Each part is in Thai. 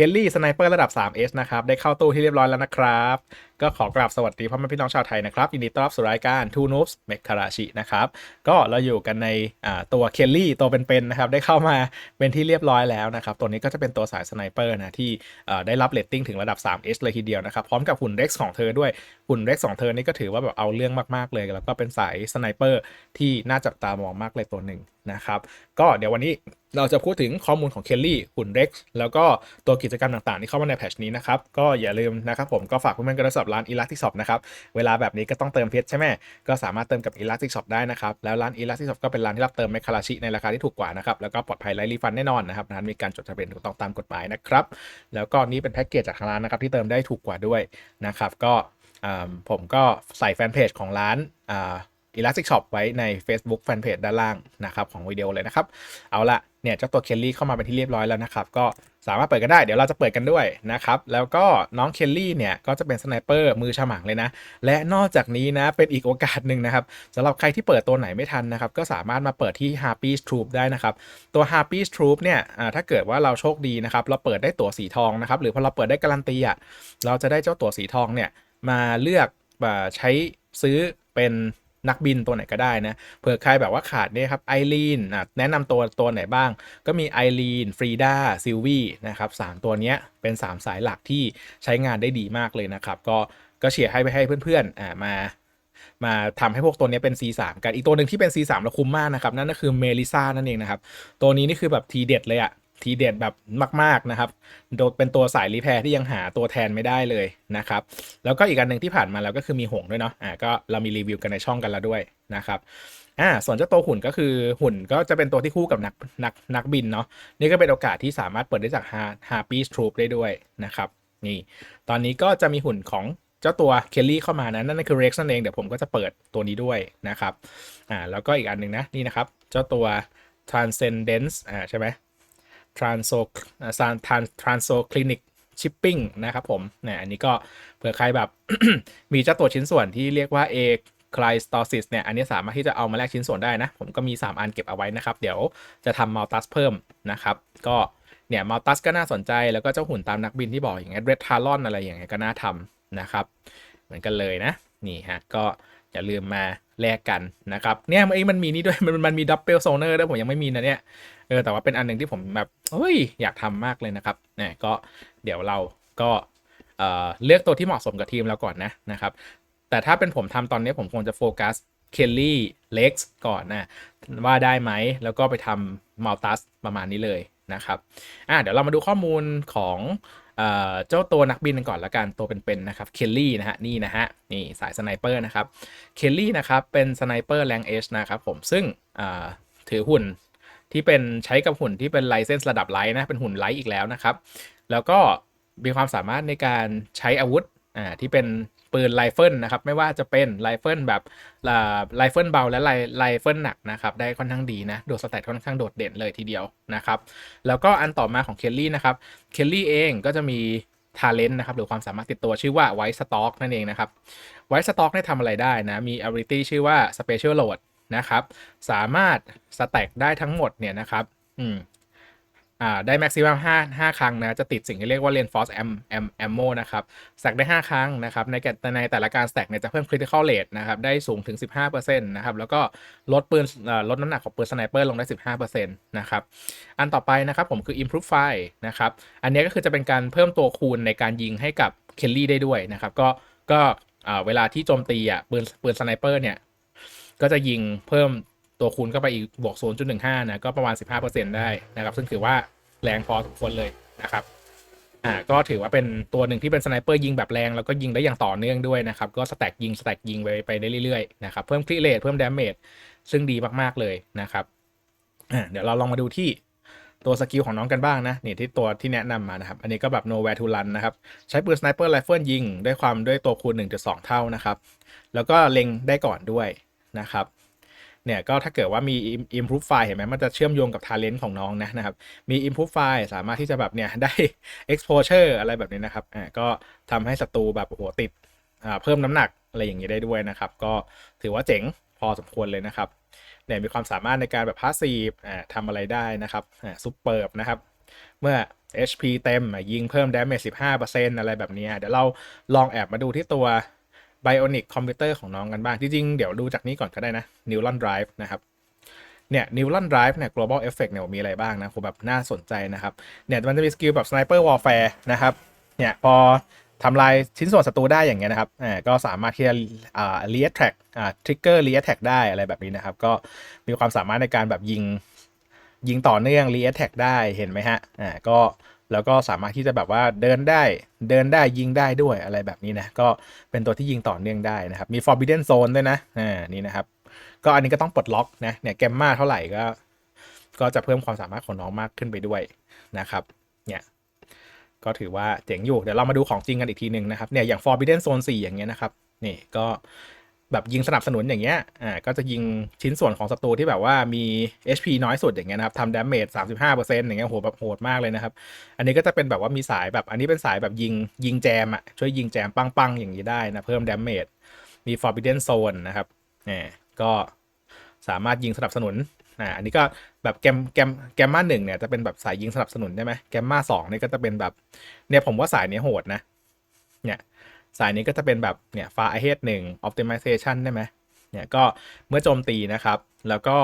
คลลี่สไนเปอร์ระดับ 3S นะครับ ได้เข้าตู้ที่เรียบร้อยแล้วนะครับ ก็ขอกราบสวัสดีพ่อแม่พี่น้องชาวไทยนะครับ ยินดีต้อนรับสู่รายการ Two Noobs m e k a r a c h i นะครับ ก็เราอยู่กันในตัวเคลลี่ตัวเป็นๆนะครับ ได้เข้ามาเป็นที่เรียบร้อยแล้วนะครับ ตัวนี้ก็จะเป็นตัวสายสไนเปอร์นะ ที่ได้รับเรตติ้งถึงระดับ 3S เลยทีเดียวนะครับ พร้อมกับหุ่น Rex ของเธอด้วย หุ่น Rex ของเธอนี่ก็ถือว่าแบบเอาเรื่องมากๆเลย แล้วก็เป็นสายสไนเปอร์ที่น่าจับตามองมากเลยตัวหนึ่งนะครับก็เดี๋ยววันนี้เราจะพูดถึงข้อมูลของเคลลี่หุ่น Rex แล้วก็ตัวกิจกรรมต่างๆ ที่เข้ามาในแพชนี้นะครับ ก็อย่าลืมนะครับผมก็ฝากเพื่อนๆกันสำหรับร้าน Elastic Shop นะครับ เวลาแบบนี้ก็ต้องเติมเพชรใช่ไหมก็สามารถเติมกับ Elastic Shop ได้นะครับ แล้วร้าน Elastic Shop ก็เป็นร้านที่รับเติมเมคคาราชิในราคาที่ถูกกว่านะครับ แล้วก็ปลอดภัยไร้รีฟันแน่นอนนะครับร้นมีการจดทะเบียนถูกต้องตามกฎหมายนะครับ แล้วก็นี่เป็นแพ็กเกจจากทางร้านนะครับที่เติมได้ถูกกว่าด้วยนะครับ ก็ผมก็ใส่แฟนเพจของร้าน Elastic Shop ไว้ใน Facebook Fanpage ด้านล่างนะครับของวิดีโอเลยนะครับ เอาละเนี่ยเจ้าตัวเคลลี่เข้ามาเป็นที่เรียบร้อยแล้วนะครับ ก็สามารถเปิดกันได้เดี๋ยวเราจะเปิดกันด้วยนะครับ แล้วก็น้องเคลลี่เนี่ยก็จะเป็นสไนเปอร์มือฉมังเลยนะ และนอกจากนี้นะเป็นอีกโอกาสหนึ่งนะครับสำหรับใครที่เปิดตัวไหนไม่ทันนะครับ ก็สามารถมาเปิดที่ Harpy Troop ได้นะครับ ตัว Harpy Troop เนี่ยถ้าเกิดว่าเราโชคดีนะครับ เราเปิดได้ตัวสีทองนะครับ หรือพอเราเปิดได้การันตีอะเราจะได้เจ้าตัวสีทองเนี่ยมาเลือกใช้ซื้อเป็น นักบินตัวไหนก็ได้นะเผื่อใครแบบว่าขาดเนี่ยครับไอรีนแนะนำตัวตัวไหนบ้าง ก็มีไอรีนฟรีดาซิลวีนะครับสามตัวเนี้ยเป็น 3 สายหลักที่ใช้งานได้ดีมากเลยนะครับ ก็ก็เชียร์ให้ไปให้เพื่อนๆอ่ามามาทำให้พวกตัวนี้เป็น C3 กัน อีกตัวหนึ่งที่เป็น C3 แล้วคุ้มมากนะครับ นั่นก็คือเมลิซานั่นเองนะครับ ตัวนี้นี่คือแบบทีเด็ดเลยอะ ทีเด็ดแบบมาก ๆ นะครับ โดยเป็นตัวสายรีแพร์ที่ยังหาตัวแทนไม่ได้เลยนะครับ แล้วก็อีกอันหนึ่งที่ผ่านมาแล้วก็คือมีหงด้วยเนาะ อ่าก็เรามีรีวิวกันในช่องกันแล้วด้วยนะครับอ่าส่วนเจ้าตัวหุ่นก็คือหุ่นก็จะเป็นตัวที่คู่กับนักนักนักบินเนาะ นี่ก็เป็นโอกาสที่สามารถเปิดได้จาก Harpy Troop ได้ด้วยนะครับ นี่ ตอนนี้ก็จะมีหุ่นของเจ้าตัวเคลลี่เข้ามานะนั่นคือ Rex นั่นเอง เดี๋ยวผมก็จะเปิดตัวนี้ด้วยนะครับ อ่า แล้วก็อีกอันหนึ่งนะ นี่นะครับ เจ้าตัว Transcendence อ่า ใช่ไหม Transo อ่า Trans Transo Clinic Shipping นะครับผมเนี่ยอันนี้ก็เผื่อใครแบบ มีเจ้าตัวชิ้นส่วนที่เรียกว่า A c l y s t o s i s เนี่ย อันนี้สามารถที่จะเอามาแลกชิ้นส่วนได้นะ ผมก็มี 3 อันเก็บเอาไว้นะครับ เดี๋ยวจะทำ Maltus เพิ่มนะครับ ก็เนี่ย Maltus ก็น่าสนใจ แล้วก็เจ้าหุ่นตามนักบินที่บอกอย่างเงี้ย Red Talon อะไรอย่างเงี้ยก็น่าทำนะครับ เหมือนกันเลยนะ นี่ฮะ ก็ อย่าลืมมาแลกกันนะครับเนี่ยมันมันมีนี่ด้วยมันมันมีดับเบิลโซเนอร์ด้วยผมยังไม่มีนะเนี่ยเออแต่ว่าเป็นอันหนึ่งที่ผมแบบเฮ้ยอยากทำมากเลยนะครับเนี่ยก็เดี๋ยวเราก็เอ่อเลือกตัวที่เหมาะสมกับทีมเราก่อนนะนะครับแต่ถ้าเป็นผมทำตอนนี้ผมคงจะโฟกัสเคลลี่เล็กซ์ก่อนนะว่าได้ไหมแล้วก็ไปทำมัลตัสประมาณนี้เลยนะครับอะเดี๋ยวเรามาดูข้อมูลของ เจ้าตัวนักบินกันก่อนละกันตัวเป็นๆนะครับเคลลี่นะฮะนี่นะฮะนี่สายสไนเปอร์นะครับเคลลี่นะครับเป็นสไนเปอร์แรงเอชนะครับผมซึ่งถือหุ่นที่เป็นใช้กับหุ่นที่เป็นไลเซนส์ระดับไลท์นะเป็นหุ่นไลท์อีกแล้วนะครับ แล้วก็มีความสามารถในการใช้อาวุธอ่าที่เป็น ปืนไรเฟิลนะครับ ไม่ว่าจะเป็นไรเฟิลแบบไรเฟิลเบาและไรไรเฟิลหนักนะครับ ได้ค่อนข้างดีนะโดดสแตทค่อนข้างโดดเด่นเลยทีเดียวนะครับ แล้วก็อันต่อมาของเคลลี่นะครับเคลลี่เองก็จะมีทาเลนต์นะครับหรือความสามารถติดตัวชื่อว่าไวท์สต็อกนั่นเองนะครับไวท์สต็อกเนี่ยทำอะไรได้นะ มี ability ชื่อว่า special load นะครับ สามารถสแต็กได้ทั้งหมดเนี่ยนะครับ อืม อ่าได้ maximum 5 5ครั้งนะจะติดสิ่งที่เรียกว่า reinforce am am ammo นะครับสแต็กได้ 5 ครั้งนะครับในแต่ในแต่ละการสแต็กเนี่ยจะเพิ่ม critical rate นะครับได้สูงถึง 15%นะครับแล้วก็ลดปืนลดน้ำหนักของปืนสไนเปอร์ลงได้ 15%นะครับอันต่อไปนะครับผมคือ improve fire นะครับอันนี้ก็คือจะเป็นการเพิ่มตัวคูณในการยิงให้กับเคลลี่ได้ด้วยนะครับก็ก็เวลาที่โจมตีอะปืนปืนสไนเปอร์เนี่ยก็จะยิงเพิ่ม ตัวคูณเข้าไปอีกบวก 0.15 นะ ก็ประมาณ 15%ได้นะครับ ซึ่งถือว่าแรงพอสมควรเลยนะครับ อ่า ก็ถือว่าเป็นตัวหนึ่งที่เป็นสไนเปอร์ยิงแบบแรง แล้วก็ยิงได้อย่างต่อเนื่องด้วยนะครับ ก็สแต็กยิงสแต็กยิงไปไปได้เรื่อยๆนะครับ เพิ่มคลิเรทเพิ่มดาเมจซึ่งดีมากๆเลยนะครับ อ่า เดี๋ยวเราลองมาดูที่ตัวสกิลของน้องกันบ้างนะนี่ที่ตัวที่แนะนำมานะครับ อันนี้ก็แบบ nowhere to run นะครับ ใช้ปืนสไนเปอร์ไรเฟิลยิง ด้วยความด้วยตัวคูณ 1.2 เท่านะครับ แล้วก็เล็งได้ก่อนด้วยนะครับ เนี่ยก็ถ้าเกิดว่ามี improve file เห็นไหมมันจะเชื่อมโยงกับ talent ของน้องนะนะครับ มี improve file สามารถที่จะแบบเนี่ยได้ exposure อะไรแบบนี้นะครับอ่าก็ทำให้ศัตรูแบบโอ้โหติดอ่าเพิ่มน้ำหนักอะไรอย่างนี้ได้ด้วยนะครับ ก็ถือว่าเจ๋งพอสมควรเลยนะครับเนี่ยมีความสามารถในการแบบ passive อ่าทำอะไรได้นะครับอ่า super นะครับ เมื่อ HP เต็มยิงเพิ่ม damage 15%อะไรแบบเนี้ยเดี๋ยวเราลองแอบมาดูที่ตัว Bionic Computer ของน้องกันบ้าง จริงๆ เดี๋ยวดูจากนี้ก่อนก็ได้นะ Neuron Drive นะครับเนี่ย Neuron Drive เนี่ย global effect เนี่ยมีอะไรบ้างนะผมแบบน่าสนใจนะครับเนี่ยมันจะมีสกิลแบบ Sniper Warfare นะครับเนี่ยพอทำลายชิ้นส่วนศัตรูได้อย่างเงี้ยนะครับอ่าก็สามารถที่จะอ่า re attack อ่า trigger re attack ได้อะไรแบบนี้นะครับ ก็มีความสามารถในการแบบยิงยิงต่อเนื่อง re attack ได้เห็นไหมฮะ อ่า ก็ แล้วก็สามารถที่จะแบบว่าเดินได้เดินได้ยิงได้ด้วยอะไรแบบนี้นะก็เป็นตัวที่ยิงต่อเนื่องได้นะครับมี forbidden zone ด้วยนะอ่านี่นะครับ ก็อันนี้ก็ต้องปลดล็อกนะเนี่ยแกมมาเท่าไหร่ก็ ก็จะเพิ่มความสามารถของน้องมากขึ้นไปด้วยนะครับเนี่ยก็ถือว่าเจ๋งอยู่ เดี๋ยวเรามาดูของจริงกันอีกทีหนึ่งนะครับเนี่ยอย่าง Forbidden Zone 4 อย่างเงี้ยนะครับนี่ก็ แบบยิงสนับสนุนอย่างเงี้ย อ่า ก็จะยิงชิ้นส่วนของศัตรูที่แบบว่ามี HP น้อยสุดอย่างเงี้ยนะครับทำ damage 35%อร์เซ็นต์อย่างเงี้ยโหแบบโหดมากเลยนะครับ อันนี้ก็จะเป็นแบบว่ามีสายแบบ อันนี้เป็นสายแบบยิงยิงแจมอะ ช่วยยิงแจมปังๆ อย่างนี้ได้นะ เพิ่ม damage มี Forbidden Zone นะครับเนี่ยก็สามารถยิงสนับสนุน อ่า อันนี้ก็แบบแกมแกมแกมมาหนึ่งเนี่ยจะเป็นแบบสายยิงสนับสนุนใช่ไหมแกมมาสองเนี่ยก็จะเป็นแบบ เนี่ยผมว่าสายนี้โหดนะ เนี่ย สายนี้ก็จะเป็นแบบเนี่ย far ahead หนึ่ง optimization ได้ไหมเนี่ยก็เมื่อโจมตีนะครับ แล้วก็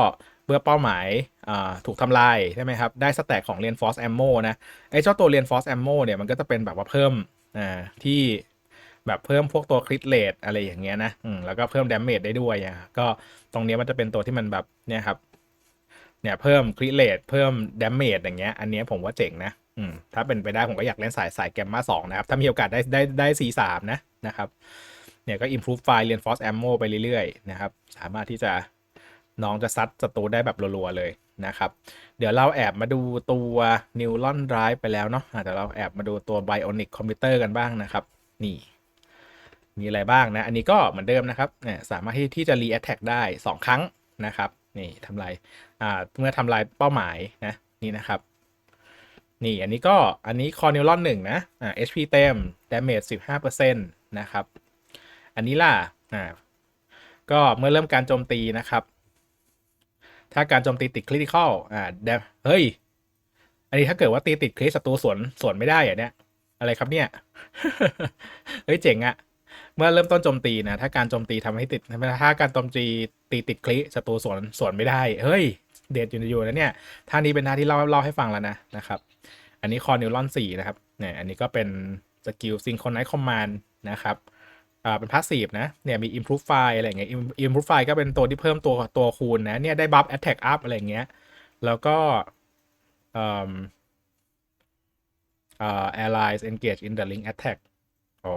เมื่อเป้าหมายาถูกทำลายใช่ไหมครับ ได้สแต็กของ reinforce ammo นะไอ้เจ้าตัว reinforce ammo เนี่ยมันก็จะเป็นแบบว่าเพิ่มอ่าที่แบบเพิ่มพวกตัว crit rate อะไรอย่างเงี้ยนะแล้วก็เพิ่ม damage ได้ด้วยอะก็ตรงนี้มันจะเป็นตัวที่มันแบบเนี่ยครับเนี่ยเพิ่มคริเลตเพิ่มดาเมจอย่างเงี้ยอันนี้ผมว่าเจ๋งนะ อืมถ้าเป็นไปได้ผมก็อยากเล่นสายสายแกมมาสองนะครับ ถ้ามีโอกาสได้ได้ได้สีสามนะนะครับ เนี่ยก็ improve file เรียน force ammo ไปเรื่อยๆ นะครับ สามารถที่จะน้องจะซัดศัตรูได้แบบรัวๆเลยนะครับ เดี๋ยวเราแอบมาดูตัว neuron drive ไปแล้วเนาะอะเดี๋ยวเราแอบมาดูตัว bionic computer กันบ้างนะครับ นี่ มีอะไรบ้างนะ อันนี้ก็เหมือนเดิมนะครับเนี่ยสามารถที่ที่จะ re attack ได้ 2 ครั้งนะครับ นี่ทำลายอ่าเมื่อทำลายเป้าหมายนะนี่นะครับ นี่อันนี้ก็อันนี้คอนิลอนหนึ่งนะอ่า HP เต็ม damage 15%นะครับ อันนี้ล่ะอ่าก็เมื่อเริ่มการโจมตีนะครับ ถ้าการโจมตีติดคริติคอลอ่าดเฮ้ย อันนี้ถ้าเกิดว่าตีติดคริสศัตรูสวนสวนไม่ได้อะเนี่ย อะไรครับเนี่ย เฮ้ยเจ๋งอะเมื่อเริ่มต้นโจมตีนะ ถ้าการโจมตีทำให้ติดถ้าการโจมตีตีติดคลิศัตรูสวนสวนไม่ได้ เฮ้ย เด็ดอยู่อยู่นะเนี่ยท่านี้เป็นท่าที่เล่าเล่าให้ฟังแล้วนะนะครับ อันนี้คอนิวลอนสี่นะครับเนี่ยอันนี้ก็เป็นสกิลซิง c ค r นไน z ์คอมมานด์นะครับอ่าเป็นพาสซีฟนะเนี่ยมี improve file อะไรเงี้ย Im- improve file ก็เป็นตัวที่เพิ่มตัวตัวคูณนะเนี่ยได้ buff attack up อะไรเงี้ยแล้วก็เอ่อเอ่อ allies engage in the link attack อ๋อ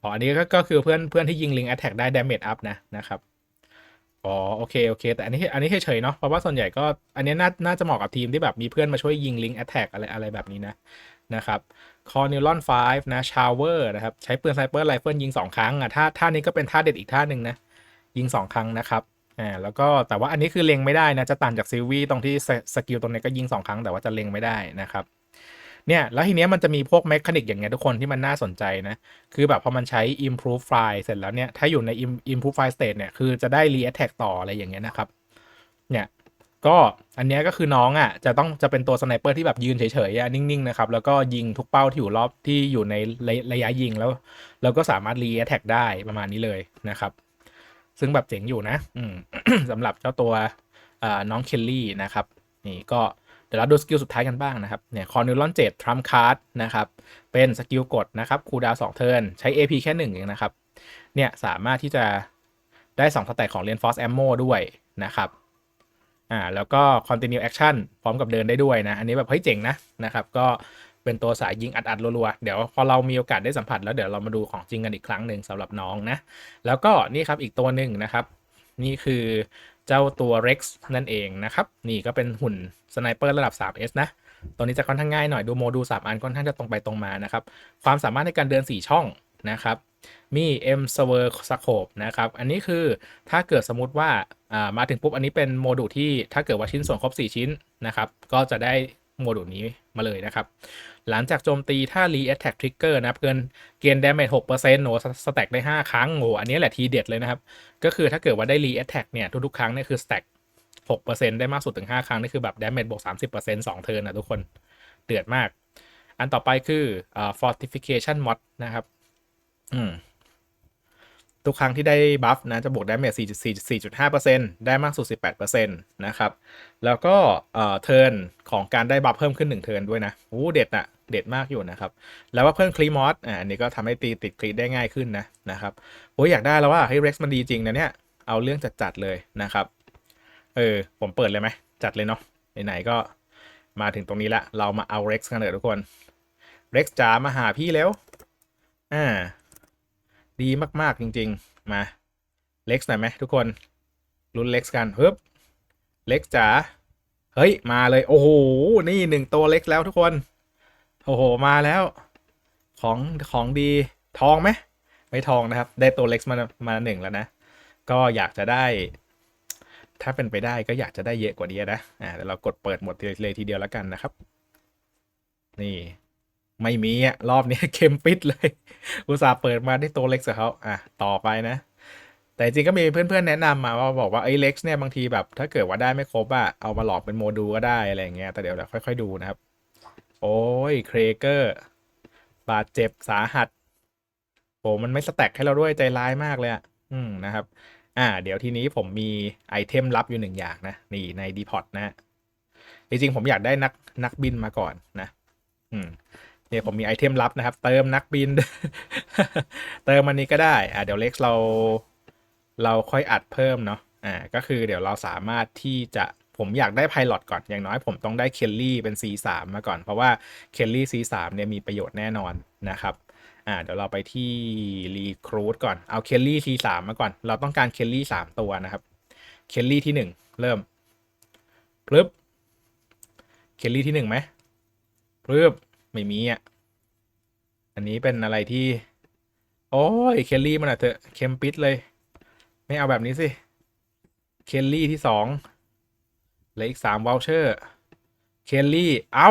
อ๋ออันนี้ก็ก็คือเพื่อนเพื่อนที่ยิง link attack ได้ damage up นะนะครับ อ๋อโอเคโอเค แต่อันนี้อันนี้เฉยๆเนาะเพราะว่าส่วนใหญ่ก็อันนี้น่าน่าจะเหมาะกับทีมที่แบบมีเพื่อนมาช่วยยิง link attack อะไรอะไรแบบนี้นะนะครับ c o r n e l o n 5นะ shower นะครับ ใช้ปืนไซเปอร์ไรเฟิลยิง 2 ครั้งอะท่าท่านี้ก็เป็นท่าเด็ดอีกท่าหนึ่งนะ ยิง 2 ครั้งนะครับอ่าแล้วก็แต่ว่าอันนี้คือเล็งไม่ได้นะ จะต่างจากซิลวีตรงที่สสกิลตรงนี้ก็ยิง 2 ครั้งแต่ว่าจะเล็งไม่ได้นะครับ เนี่ย แล้วทีเนี้ยมันจะมีพวกเมคานิกอย่างเงี้ยทุกคนที่มันน่าสนใจนะ คือแบบพอมันใช้ improve file เสร็จแล้วเนี่ย ถ้าอยู่ใน improve file state เนี่ย คือจะได้ re attack ต่ออะไรอย่างเงี้ยนะครับ เนี่ย ก็อันเนี้ยก็คือน้องอะ จะต้องจะเป็นตัวสไนเปอร์ที่แบบยืนเฉยๆนิ่งๆนะครับ แล้วก็ยิงทุกเป้าที่อยู่รอบที่อยู่ในระระยะยิงแล้ว แล้วก็สามารถรีแท็กได้ประมาณนี้เลยนะครับ ซึ่งแบบเจ๋งอยู่นะ อืมสำหรับเจ้าตัวน้องเคลลี่นะครับ นี่ก็ ดี๋ยวเราดูสกิลสุดท้ายกันบ้างนะครับ เนี่ยคอนิลอนเจ็ดทรัมคาร์ดนะครับ เป็นสกิลกดนะครับคูดาวสองเทิร์นใช้ AP แค่หนึ่งเองนะครับ เนี่ยสามารถที่จะได้2สแต็กของ Reinforce Ammo ด้วยนะครับ อ่าแล้วก็ continue action พร้อมกับเดินได้ด้วยนะ อันนี้แบบเฮ้ยเจ๋งนะนะครับ ก็เป็นตัวสายยิงอัดๆรัวๆ เดี๋ยวพอเรามีโอกาสได้สัมผัสแล้วเดี๋ยวเรามาดูของจริงกันอีกครั้งหนึ่งสำหรับน้องนะ แล้วก็นี่ครับอีกตัวหนึ่งนะครับ นี่คือเจ้าตัว Rex นั่นเองนะครับ นี่ก็เป็นหุ่นสไนเปอร์ระดับ 3S นะ ตัวนี้จะค่อนข้างง่ายหน่อยดูโมดูล3อันค่อนข้างจะตรงไปตรงมานะครับ ความสามารถในการเดิน 4 ช่องนะครับมี M s w e r Scope นะครับ อันนี้คือถ้าเกิดสมมติว่าอ่ามาถึงปุ๊บ อันนี้เป็นโมดูลที่ถ้าเกิดว่าชิ้นส่วนครบ 4 ชิ้นนะครับ ก็จะได้ โมดูลนี้มาเลยนะครับ หลังจากโจมตีถ้า Re Attack Trigger นะครับเกินเกณฑ์ Damage 6%โหนสแต็กได้5ครั้งโหอันนี้แหละทีเด็ดเลยนะครับ ก็คือถ้าเกิดว่าได้ Re Attack เนี่ยทุกๆครั้งเนี่ยคือ Stack 6%ได้มากสุดถึง5ครั้ง นี่คือแบบ Damage บวก30% 2เทิร์นนะทุกคนเดือดมาก อันต่อไปคืออ fortification mod นะครับ อืม ทุกครั้งที่ได้บัฟนะจะบวกได้เมจ4.4.5%ได้มากสุด 18%นะครับ แล้วก็เอ่อเทิร์นของการได้บัฟเพิ่มขึ้น 1 เทิร์นด้วยนะโอ้เด็ดอะเด็ดมากอยู่นะครับ แล้วว่าเพิ่มคลีมอสอ่าอันนี้ก็ทำให้ตีติดคลีได้ง่ายขึ้นนะนะครับโอ้ยอยากได้แล้วว่าเฮ้ยเร็กซ์มันดีจริงนะเนี่ย เอาเรื่องจัดๆเลยนะครับ เออ ผมเปิดเลยไหม จัดเลยเนาะไหนๆก็มาถึงตรงนี้ละ เรามาเอาเร็กซ์กันเถอะทุกคนเร็กซ์จ๋ามาหาพี่แล้วอ่า ดีมากๆจริง ๆ มาเล็กซ์หน่อยไหมทุกคนลุ้นเล็กซ์กันเฮึบเล็กซ์จ๋าเฮ้ย มาเลย โอ้โห นี่หนึ่งตัวเล็กซ์แล้วทุกคน โอ้โห มาแล้ว ของของดีทองไหมไม่ทองนะครับ ได้ตัวเล็กซ์มามาหนึ่งแล้วนะ ก็อยากจะได้ ถ้าเป็นไปได้ก็อยากจะได้เยอะกว่านี้นะอ่าเดี๋ยวเรากดเปิดหมดเลยทีเดียวแล้วกันนะครับ นี่ ไม่มีอะรอบนี้เค็มปิดเลย อุตส่าห์เปิดมาได้ตัวเล็กกับเขาอะต่อไปนะ แต่จริงก็มีเพื่อนๆแนะนำมาว่าบอกว่าไอ้เล็กเนี่ยบางทีแบบถ้าเกิดว่าได้ไม่ครบอะเอามาหลอกเป็นโมดูลก็ได้อะไรอย่างเงี้ยแต่เดี๋ยวเราค่อย ๆ ดูนะครับ โอ้ยเครเกอร์บาดเจ็บสาหัสโอ้มันไม่สแต็กให้เราด้วยใจร้ายมากเลยอะอืมนะครับ อ่า เดี๋ยวทีนี้ผมมีไอเทมลับอยู่หนึ่งอย่างนะนี่ในดีพอตนะฮะจริงๆผมอยากได้นักนักบินมาก่อนนะ อืม เนี่ยผมมีไอเทมลับนะครับ เติมนักบิน เติมมันนี้ก็ได้อ่าเดี๋ยวเล็กเราเราค่อยอัดเพิ่มเนาะอ่าก็คือเดี๋ยวเราสามารถที่จะผมอยากได้ไพลอตก่อนอย่างน้อยผมต้องได้เคลลี่เป็น C3 มาก่อน เพราะว่าเคลลี่ C3 เนี่ยมีประโยชน์แน่นอนนะครับอ่าเดี๋ยวเราไปที่รีครูดก่อนเอาเคลลี่ C3 มาก่อน เราต้องการเคลลี่3ตัวนะครับเคลลี่ที่ 1 เริ่มปึ๊บเคลลี่ที่1ไหมปึ๊บ ไม่มีอะ อันนี้เป็นอะไรที่ โอ้ยเคลลี่มันอะเถอะเค็มปิดเลย ไม่เอาแบบนี้สิเคลลี่ที่สองเหลืออีกสามวอลเชอร์เคลลี่ เอา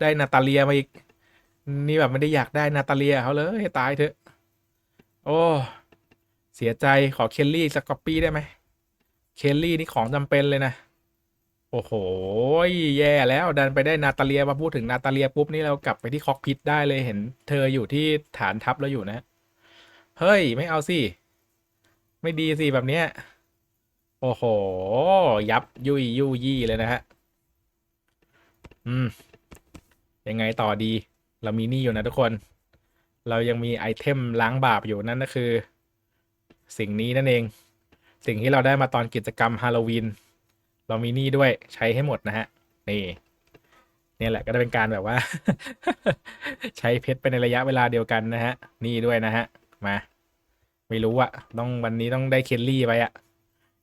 ได้นาตาเลียมาอีก นี่แบบไม่ได้อยากได้นาตาเลียเขาเลยให้ตายเถอะ โอ้ เสียใจขอเคลลี่สักก๊อปปี้ได้ไหมเคลลี่นี่ของจำเป็นเลยนะ โอ้โห แย่แล้วดันไปได้นาตาเลียมาพูดถึงนาตาเลียปุ๊บนี่เรากลับไปที่คอกพิทได้เลยเห็น เธออยู่ที่ฐานทัพแล้วอยู่นะ เฮ้ย ไม่เอาสิ ไม่ดีสิแบบเนี้ย โอ้โห ยับยุยยุยี่เลยนะฮะ อืม ยังไงต่อดี เรามีนี่อยู่นะทุกคน เรายังมีไอเทมล้างบาปอยู่นั่นก็คือ สิ่งนี้นั่นเอง สิ่งที่เราได้มาตอนกิจกรรมฮาโลวีน เรามีนี่ด้วยใช้ให้หมดนะฮะ นี่เนี่ยแหละก็จะเป็นการแบบว่า ใช้เพชรไปในระยะเวลาเดียวกันนะฮะ นี่ด้วยนะฮะ มา ไม่รู้อะต้องวันนี้ต้องได้เคลลี่ไปอะ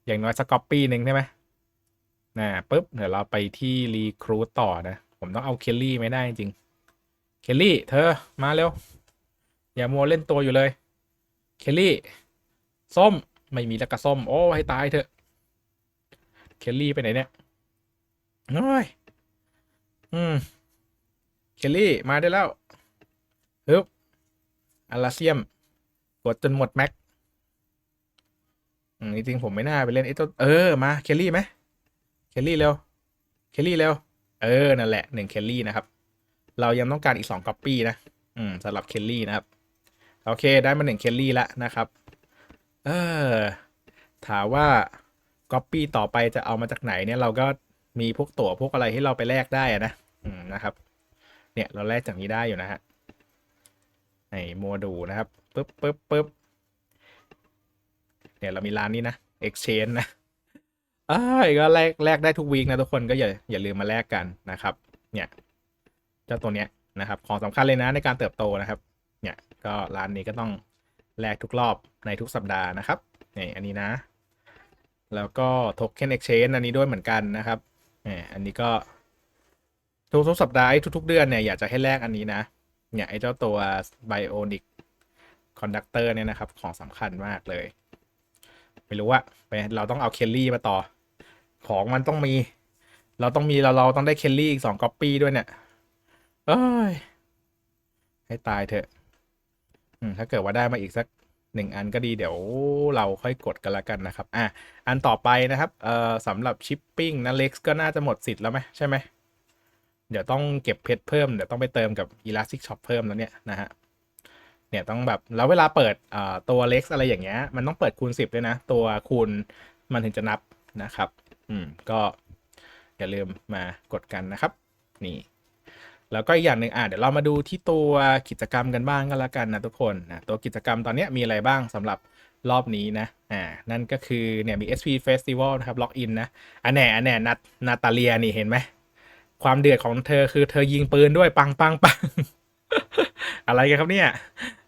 อย่างน้อยสก๊อปปี้หนึ่งใช่ไหมนะปุ๊บเดี๋ยวเราไปที่รีครูตต่อนะ ผมต้องเอาเคลลี่ไม่ได้จริงเคลลี่เธอมาเร็ว อย่ามัวเล่นตัวอยู่เลยเคลลี่ ส้มไม่มีแล้วก็ส้ม โอ้ให้ตายเถอะ เคลลี่ไปไหนเนี่ยน้อยอืม เคลลี่มาได้แล้วฮึบอาราเซียม กดจนหมดแม็กอืมจริงๆผมไม่น่าไปเล่นไอ้ตัวเออ มา เคลลี่ไหมเคลลี่เร็ว เคลลี่เร็ว เออ นั่นแหละหนึ่งเคลลี่นะครับ เรายังต้องการอีกสองก๊อปปี้นะ อืมสำหรับเคลลี่นะครับ โอเค ได้มาหนึ่งเคลลี่แล้วนะครับ เออ ถามว่า ก๊อปปี้ต่อไปจะเอามาจากไหนเนี่ยเราก็มีพวกตั๋วพวกอะไรให้เราไปแลกได้อะนะอืมนะครับ เนี่ยเราแลกจากนี้ได้อยู่นะฮะในโมดูลนะครับปึ๊บปึ๊บปึ๊บเนี่ยเรามีร้านนี้นะ exchange นะอ้าก็แลกแลกได้ทุกวีคนะทุกคนก็อย่าอย่าลืมมาแลกกันนะครับ เนี่ยเจ้าตัวเนี้ยนะครับ ของสำคัญเลยนะในการเติบโตนะครับ เนี่ยก็ร้านนี้ก็ต้องแลกทุกรอบในทุกสัปดาห์นะครับนี่อันนี้นะ แล้วก็ token exchange อันนี้ด้วยเหมือนกันนะครับนี่อันนี้ก็ ทุกๆสัปดาห์ทุก ๆ เดือนเนี่ยอยากจะให้แลกอันนี้นะเนี่ยไอ้เจ้าตัว bionic conductor เนี่ยนะครับ ของสำคัญมากเลย ไม่รู้ว่าไปเราต้องเอาเคลลี่มาต่อ ของมันต้องมี เราต้องมีเราเราต้องได้เคลลี่อีกสองก๊อปปี้ด้วยเนี่ยเอ้ยให้ตายเถอะถ้าเกิดว่าได้มาอีกสัก หนึ่งอันก็ดีเดี๋ยวเราค่อยกดกันละกันนะครับ อะ อันต่อไปนะครับ เอ่อสำหรับชิปปิ้งนะเล็กก็น่าจะหมดสิทธิ์แล้วไหมใช่ไหม เดี๋ยวต้องเก็บเพชรเพิ่ม เดี๋ยวต้องไปเติมกับ Elastic Shop เพิ่มแล้วเนี่ยนะฮะ เนี่ยต้องแบบ แล้วเวลาเปิดอ่าตัว Lex อะไรอย่างเงี้ย มันต้องเปิดคูณ 10 ด้วยนะ ตัวคูณมันถึงจะนับนะครับ อืม ก็อย่าลืมมากดกันนะครับ นี่ แล้วก็อีกอย่างหนึ่งอะเดี๋ยวเรามาดูที่ตัวกิจกรรมกันบ้างก็แล้วกันนะทุกคนนะตัวกิจกรรมตอนนี้มีอะไรบ้างสำหรับรอบนี้นะอ่านั่นก็คือเนี่ยมี SP Festival นะครับล็อกอินนะอันแน่อันแน่นานาตาเลียนี่เห็นไหมความเดือดของเธอคือเธอยิงปืนด้วยปังปังปังอะไรกันครับเนี่ย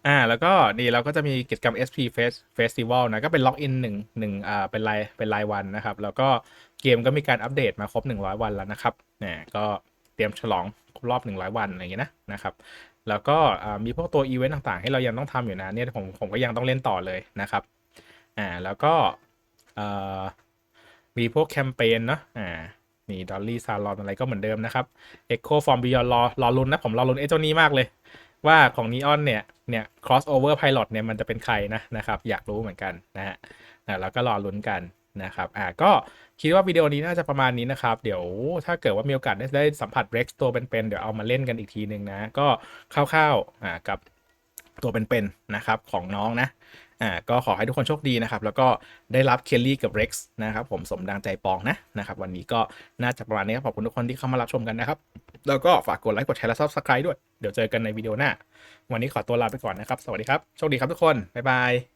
อ่าแล้วก็นี่เราก็จะมีกิจกรรม SP Fest Festival นะก็เป็นล็อกอินหนึ่งหนึ่งอ่าเป็นรายเป็นรายวันนะครับ แล้วก็เกมก็มีการอัปเดตมาครบ 100 วันแล้วนะครับเนี่ยก็ เตรียมฉลองครบรอบ 100 วันอะไรอย่างเงี้ยนะนะครับแล้วก็มีพวกตัวอีเวนต์ต่างๆ ให้เรายังต้องทำอยู่นะเนี่ยผมผมก็ยังต้องเล่นต่อเลยนะครับอ่าแล้วก็มีพวกแคมเปญเนาะอ่านี่ดอลลี่ซาลอนอะไรก็เหมือนเดิมนะครับ Echo from Beyond รอรอลุ้นนะผมรอลุ้นไอ้เจ้านี้มากเลย ว่าของ Neon เนี่ยเนี่ย crossover pilot เนี่ยมันจะเป็นใครนะนะครับ อยากรู้เหมือนกันนะฮะนะแล้วก็รอลุ้นกัน นะครับอ่าก็คิดว่าวิดีโอนี้น่าจะประมาณนี้นะครับ เดี๋ยวถ้าเกิดว่ามีโอกาสได้ได้สัมผัส Rex ตัวเป็นๆเดี๋ยวเอามาเล่นกันอีกทีหนึ่งนะ ก็คร่าวๆอ่ากับตัวเป็นๆนะครับของน้องนะอ่าก็ขอให้ทุกคนโชคดีนะครับ แล้วก็ได้รับเคลลี่กับ Rex นะครับ ผมสมดังใจปองนะนะครับ วันนี้ก็น่าจะประมาณนี้ครับขอบคุณทุกคนที่เข้ามารับชมกันนะครับ แล้วก็ฝากกดไลค์กดแชร์และ Subscribe ด้วย เดี๋ยวเจอกันในวิดีโอหน้า วันนี้ขอตัวลาไปก่อนนะครับ สวัสดีครับ โชคดีครับทุกคน บ๊ายบาย